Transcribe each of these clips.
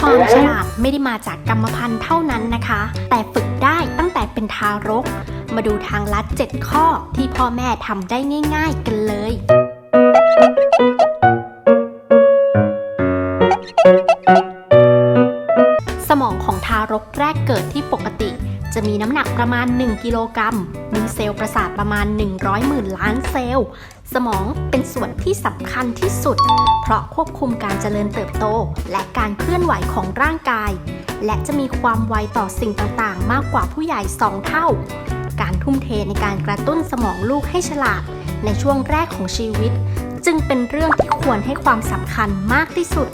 ความฉลาดไม่ได้มาจากกรรมพันธุ์เท่านั้นนะคะ แต่ฝึกได้ตั้งแต่เป็นทารก มาดูทางลัด 7 ข้อที่พ่อแม่ทำได้ง่าย ๆ กันเลย จะมีน้ำหนักประมาณ 1 กิโลกรัม มีเซลล์ประสาทประมาณ 100หมื่นล้านเซลล์ สมองเป็นส่วนที่สำคัญที่สุด เพราะควบคุมการเจริญเติบโต และการเคลื่อนไหวของร่างกาย และจะมีความไวต่อสิ่งต่างๆ มากกว่าผู้ใหญ่ 2 เท่า การทุ่มเทในการกระตุ้นสมองลูกให้ฉลาด ในช่วงแรกของชีวิต จึงเป็นเรื่องที่ควรให้ความสำคัญมากที่สุด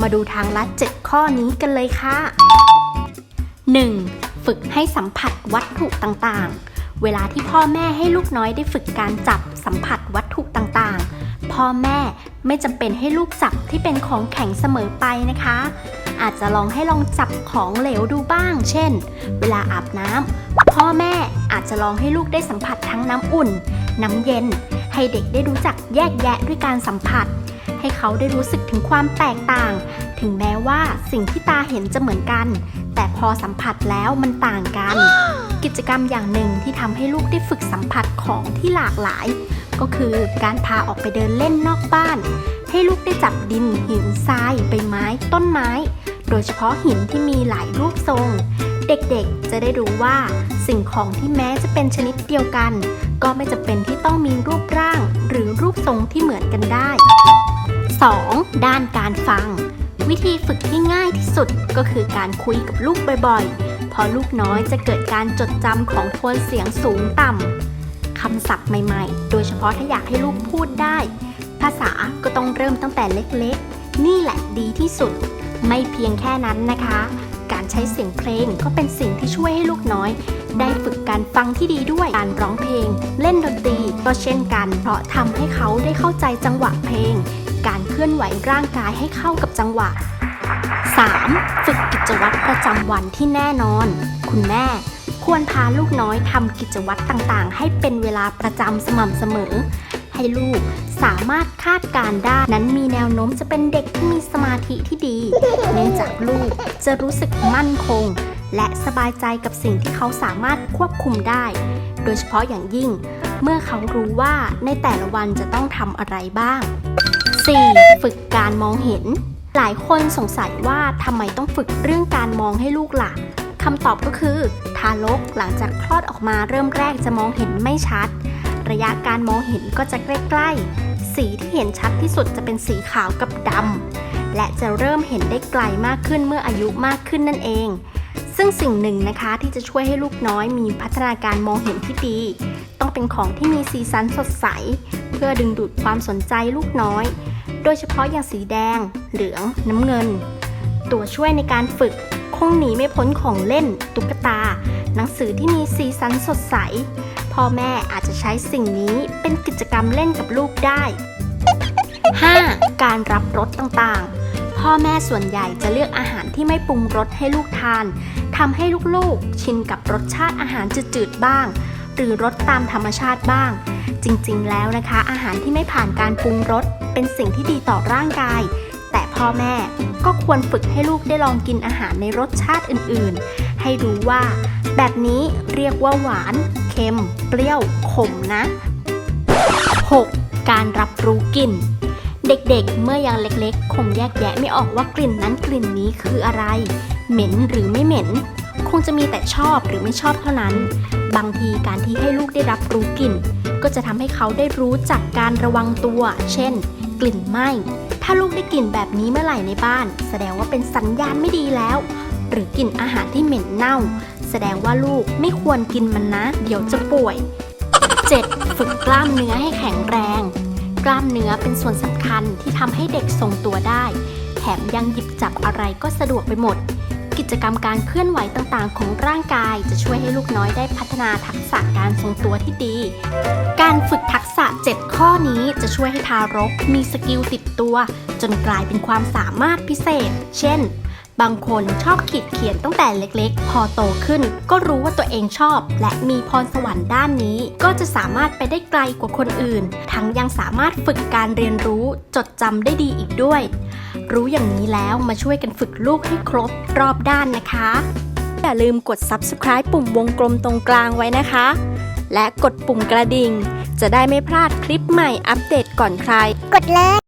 มาดูทางลัด 7 ข้อนี้กันเลยค่ะ 1. ฝึกให้สัมผัสวัตถุต่างๆ เวลาที่พ่อแม่ให้ลูกน้อยได้ฝึกการจับสัมผัสวัตถุต่างๆ พ่อแม่ไม่จำเป็นให้ลูกจับที่เป็นของแข็งเสมอไปนะคะ อาจจะลองให้ลองจับของเหลวดูบ้าง เช่น เวลาอาบน้ำพ่อแม่อาจจะลองให้ลูกได้สัมผัสทั้งน้ำอุ่น น้ำเย็น ให้เด็กได้รู้จักแยกแยะด้วยการสัมผัส ให้เขาได้รู้สึกถึงความแตกต่าง ถึงแม้ว่าสิ่งที่ตาเห็นจะเหมือนกัน แต่พอสัมผัสแล้วมันต่างกัน กิจกรรมอย่างหนึ่งที่ทำให้ลูกได้ฝึกสัมผัสของที่หลากหลาย ก็คือการพาออกไปเดินเล่นนอกบ้าน ให้ลูกได้จับดินหินทรายใบไม้ ต้นไม้ โดยเฉพาะหินที่มีหลายรูปทรง เด็กๆจะได้รู้ว่า สิ่งของที่แม้จะเป็นชนิดเดียวกัน ก็ไม่จำเป็นที่ต้องมีรูปร่าง หรือรูปทรงที่เหมือนกันได้ 2. ด้านการฟัง วิธีฝึกที่ง่ายที่สุดก็คือการคุยกับลูกบ่อยๆเพราะลูกน้อยจะเกิดการจดจำของโทนเสียงสูงต่ำคำศัพท์ใหม่ๆ โดยเฉพาะถ้าอยากให้ลูกพูดได้ ภาษาก็ต้องเริ่มตั้งแต่เล็กๆ นี่แหละดีที่สุด ไม่เพียงแค่นั้นนะคะ การใช้เสียงเพลงก็เป็นสิ่งที่ช่วยให้ลูกน้อย ได้ฝึกการฟังที่ดีด้วย การร้องเพลง เล่นดนตรีก็เช่นกัน เพราะทำให้เขาได้เข้าใจจังหวะเพลง การเคลื่อนไหวร่างกายให้เข้ากับจังหวะ 3. ฝึกกิจวัตรประจำวันที่แน่นอน คุณแม่ควรพาลูกน้อยทำกิจวัตรต่างๆ ให้เป็นเวลาประจำสม่ำเสมอ ให้ลูกสามารถคาดการณ์ได้ นั้นมีแนวโน้มจะเป็นเด็กที่มีสมาธิที่ดี เนื่องจากลูกจะรู้สึกมั่นคง และสบายใจกับสิ่งที่เขาสามารถควบคุมได้ โดยเฉพาะอย่างยิ่ง เมื่อเขารู้ว่าในแต่ละวันจะต้องทำอะไรบ้าง 4. ฝึกการมองเห็น หลายคนสงสัยว่าทำไมต้องฝึกเรื่องการมองให้ลูกล่ะคำตอบก็คือ ทารกหลังจากคลอดออกมาเริ่มแรกจะมองเห็นไม่ชัด ระยะการมองเห็นก็จะใกล้ๆ สีที่เห็นชัดที่สุดจะเป็นสีขาวกับดำและจะเริ่มเห็นได้ไกลมากขึ้นเมื่ออายุมากขึ้นนั่นเอง ซึ่งสิ่งหนึ่งนะคะที่จะช่วยให้ลูกน้อยมีพัฒนาการมองเห็นที่ดี ต้องเป็นของที่มีสีสันสดใส เพื่อดึงดูดความสนใจลูกน้อย โดยเฉพาะอย่างสีแดง เหลือง น้ำเงิน ตัวช่วยในการฝึกคงหนีไม่พ้นของเล่น ตุ๊กตา หนังสือที่มีสีสันสดใส พ่อแม่อาจจะใช้สิ่งนี้เป็นกิจกรรมเล่นกับลูกได้ 5. การรับรสต่างๆ พ่อแม่ส่วนใหญ่จะเลือกอาหารที่ไม่ปรุงรสให้ลูกทานทำให้ลูกๆ ชินกับรสชาติอาหารจืดๆบ้าง หรือรสตามธรรมชาติบ้าง จริงๆ แล้วนะคะ อาหารที่ไม่ผ่านการปรุงรสเป็นสิ่งที่ดีต่อร่างกาย แต่พ่อแม่ก็ควรฝึกให้ลูกได้ลองกินอาหารในรสชาติอื่นๆ ให้รู้ว่า แบบนี้เรียกว่าหวาน เค็ม เปรี้ยว ขมนะ 6. การรับรู้กลิ่น เด็กๆ เมื่อยังเล็กๆ คงแยกแยะไม่ออกว่ากลิ่นนั้นกลิ่นนี้คืออะไร เหม็นหรือไม่เหม็น คงจะมีแต่ชอบหรือไม่ชอบเท่านั้น บางทีการที่ให้ลูกได้รับรู้กลิ่น ก็จะทำให้เขาได้รู้จักการระวังตัว เช่น กลิ่นไหม้ ถ้าลูกได้กลิ่นแบบนี้เมื่อไหร่ในบ้าน แสดงว่าเป็นสัญญาณไม่ดีแล้ว หรือกลิ่นอาหารที่เหม็นเน่า แสดงว่าลูกไม่ควรกินมันนะ เดี๋ยวจะป่วย 7. ฝึกกล้ามเนื้อให้แข็งแรง กล้ามเนื้อเป็นส่วนสำคัญที่ทำให้เด็กทรงตัวได้ แถมยังหยิบจับอะไรก็สะดวกไปหมด กิจกรรมการเคลื่อนไหวต่างๆ ของร่างกาย จะช่วยให้ลูกน้อยได้พัฒนาทักษะการทรงตัวที่ดี การฝึกทักษะ 7 ข้อนี้จะช่วยให้ทารกมีสกิลติดตัว จนกลายเป็นความสามารถพิเศษ เช่น บางคนชอบขีดเขียนตั้งแต่เล็กๆ พอโตขึ้น ก็รู้ว่าตัวเองชอบ และมีพรสวรรค์ด้านนี้ ก็จะสามารถไปได้ไกลกว่าคนอื่น ทั้งยังสามารถฝึกการเรียนรู้จดจำได้ดีอีกด้วย รู้อย่างนี้แล้วมาช่วยกันฝึกลูกให้ครบรอบด้านนะคะ อย่าลืมกด subscribe ปุ่มวงกลมตรงกลางไว้นะคะ และกดปุ่มกระดิ่ง จะได้ไม่พลาดคลิปใหม่อัปเดตก่อนใคร กดเลย